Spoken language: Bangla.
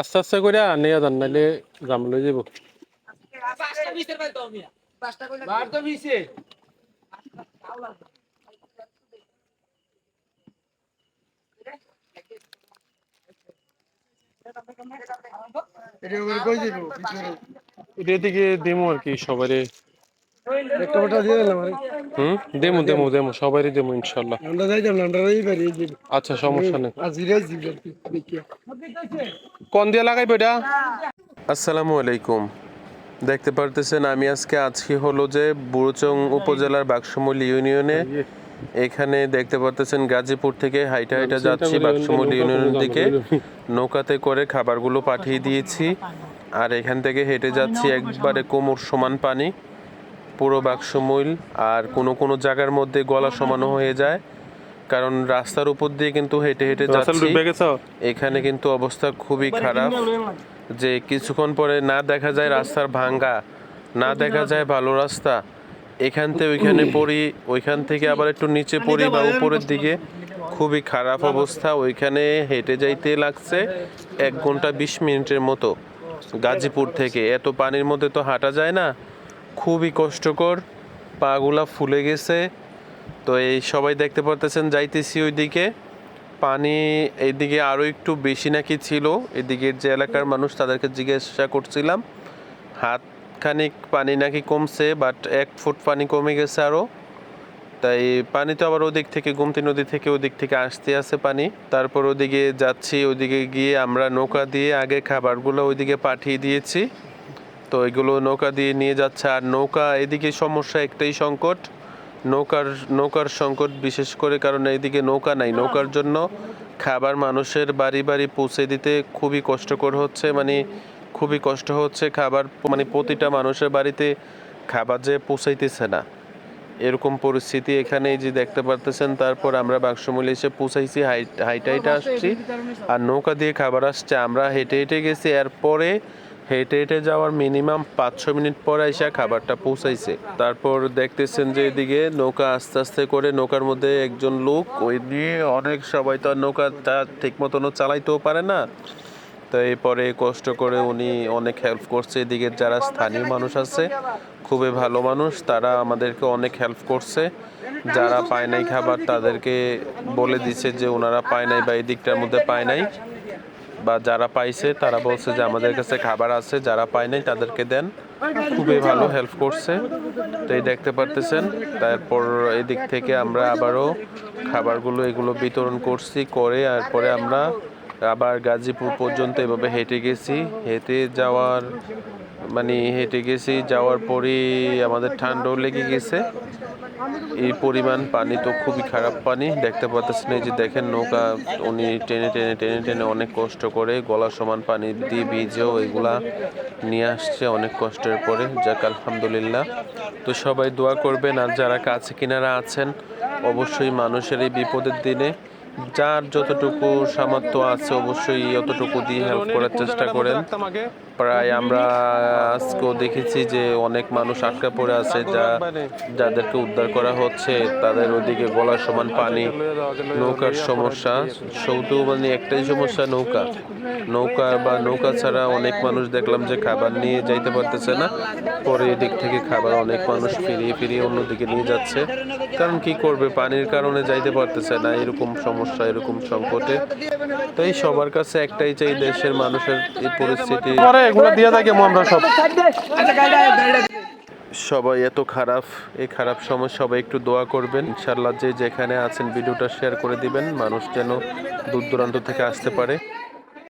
আস্তে আস্তে করে নিয়ে যান জাম লই যাব বার তো মিশে এটা দিকে দেমো আর কি সবারে। একটা দিয়ে দিলাম আরে হুম? দেমো দেমো দেমো সবারই দেমো ইনশাল্লাহ। আমরা যাইতাম না আমরা যাই পারি এই আচ্ছা সমস্যা নেই। আজিরাই কোন দিয়ে আসসালামু আলাইকুম। দেখতে পারতেছেন আমি আজকে আছি হলো যে বুড়োচং উপজেলার বাক্সমল ইউনিয়নে। এখানে দেখতে পারতেছেন গাজীপুর থেকে হাইটা হাইটা যাচ্ছি বাক্সমল ইউনিয়নের দিকে। নৌকাতে করে খাবারগুলো পাঠিয়ে দিয়েছি। আর এখান থেকে হেঁটে যাচ্ছি একবারে কোমর সমান পানি। পুরো বাক্সমইল আর কোনো কোনো জায়গার মধ্যে গলা সমানো হয়ে যায়। কারণ রাস্তার উপর দিয়ে কিন্তু হেঁটে হেঁটে যাচ্ছি। এখানে কিন্তু অবস্থা খুবই খারাপ। যে কিছুক্ষণ পরে না দেখা যায় রাস্তার ভাঙ্গা না দেখা যায় ভালো রাস্তা। এখান থেকে ওইখানে পড়ি ওইখান থেকে আবার একটু নিচে পড়ি বা উপরের দিকে। খুবই খারাপ অবস্থা। ওইখানে হেঁটে যাইতে লাগছে এক ঘণ্টা বিশ মিনিটের মতো। গাজীপুর থেকে। এত পানির মধ্যে তো হাঁটা যায় না। খুবই কষ্টকর, পাগুলা ফুলে গেছে। তো এই সবাই দেখতে পারতেছেন, যাইতেছি ওইদিকে। পানি এইদিকে আরও একটু বেশি নাকি ছিল। এদিকের যে এলাকার মানুষ তাদেরকে জিজ্ঞাসা করছিলাম। হাত খানিক পানি নাকি কমছে বাট এক ফুট পানি কমে গেছে আরও তাই পানি তো আবার ওদিক থেকে, গুমতি নদী থেকে ওদিক থেকে আসতে আসে পানি। তারপর ওদিকে যাচ্ছি, ওদিকে গিয়ে আমরা নৌকা দিয়ে আগে খাবারগুলো ওইদিকে পাঠিয়ে দিয়েছি। তো এগুলো নৌকা দিয়ে নিয়ে যাচ্ছে। আর নৌকা এদিকে সমস্যা একটাই সংকট। নৌকার নৌকার সংকট বিশেষ করে কারণ এইদিকে নৌকা নাই। নৌকার জন্য খাবার মানুষের বাড়ি বাড়ি পৌঁছে দিতে খুবই কষ্টকর হচ্ছে। মানে খুবই কষ্ট হচ্ছে খাবার মানে প্রতিটা মানুষের বাড়িতে খাবার যে পৌঁছাইতেছে না। এরকম পরিস্থিতি এখানে যে দেখতে পারতেছেন তারপর আমরা বাক্সমূলে এসে পৌঁছাইছি হাইট হাইট হাইটে আসছি। আর নৌকা দিয়ে খাবার আসছে আমরা হেঁটে হেঁটে গেছি। এরপরে হেঁটে হেঁটে যাওয়ার মিনিমাম পাঁচ ছ মিনিট পরে এসে খাবারটা পৌঁছাইছে। তারপর দেখতেছেন যে এদিকে নৌকা আস্তে আস্তে করে নৌকার মধ্যে একজন লোক, ওই নিয়ে অনেক সবাই তো আর নৌকাটা ঠিক মতনও চালাইতেও পারে না। তো এরপরে কষ্ট করে উনি অনেক হেল্প করছে এদিকে যারা স্থানীয় মানুষ আছে, খুবই ভালো মানুষ, তারা আমাদেরকে অনেক হেল্প করছে। যারা পায় নাই খাবার তাদেরকে বলে দিছে যে ওনারা পায় নাই বা এই দিকটার মধ্যে পায় নাই। বা যারা পাইছে, তারা বলছে যে আমাদের কাছে খাবার আছে, যারা পায় নাই তাদেরকে দেন। খুবই ভালো হেল্প করছে। তো এই দেখতে পারতেছেন, তারপর এদিক থেকে আমরা আবারও খাবারগুলো এগুলো বিতরণ করছি, করে আর পরে আমরা আবার গাজীপুর পর্যন্ত এভাবে হেঁটে গেছি। হেঁটে যাওয়ার মানে হেঁটে গেছি, যাওয়ার পরেই আমাদের ঠান্ডাও লেগে গেছে। এই পরিমাণ পানি তো খুবই খারাপ পানি, দেখতে পাচ্ছেন এই যে দেখেন নৌকা, উনি টেনে টেনে টেনে টেনে অনেক কষ্ট করে গলা সমান পানি দিয়ে ভিজেও এগুলা নিয়ে আসছে অনেক কষ্টের পরে, যাক আলহামদুলিল্লাহ। তো সবাই দোয়া করবেন, আর যারা কাছে কিনারা আছেন, অবশ্যই মানুষের এই বিপদের দিনে যার যতটুকু সামর্থ্য আছে অবশ্যই অতটুকু দিয়ে হেল্প করার চেষ্টা করেন। প্রায় আমরা আজকেও দেখেছি যে অনেক মানুষ আটকা পড়ে আছে, যা যাদেরকে উদ্ধার করা হচ্ছে, তাদের ওদিকে গলার সমান পানি, নৌকার সমস্যা। শুধু মানে একটাই সমস্যা, নৌকা। নৌকা বা নৌকা ছাড়া অনেক মানুষ দেখলাম যে খাবার নিয়ে যাইতে পারতেছে না। পরে এদিক থেকে খাবার অনেক মানুষ ফিরিয়ে ফিরিয়ে অন্যদিকে নিয়ে যাচ্ছে। কারণ কি করবে? পানির কারণে যাইতে পারতেছে না, এরকম সমস্যা। এরকম সংকটে। তো এই সবার কাছে একটাই চাই দেশের মানুষের এই পরিস্থিতি দিয়ে থাকি আমরা সব? সবাই এত খারাপ এই খারাপ সময় সবাই একটু দোয়া করবেন। ইনশাল্লাহ যে যেখানে আছেন ভিডিওটা শেয়ার করে দিবেন। মানুষ যেন দূর দূরান্ত থেকে আসতে পারে।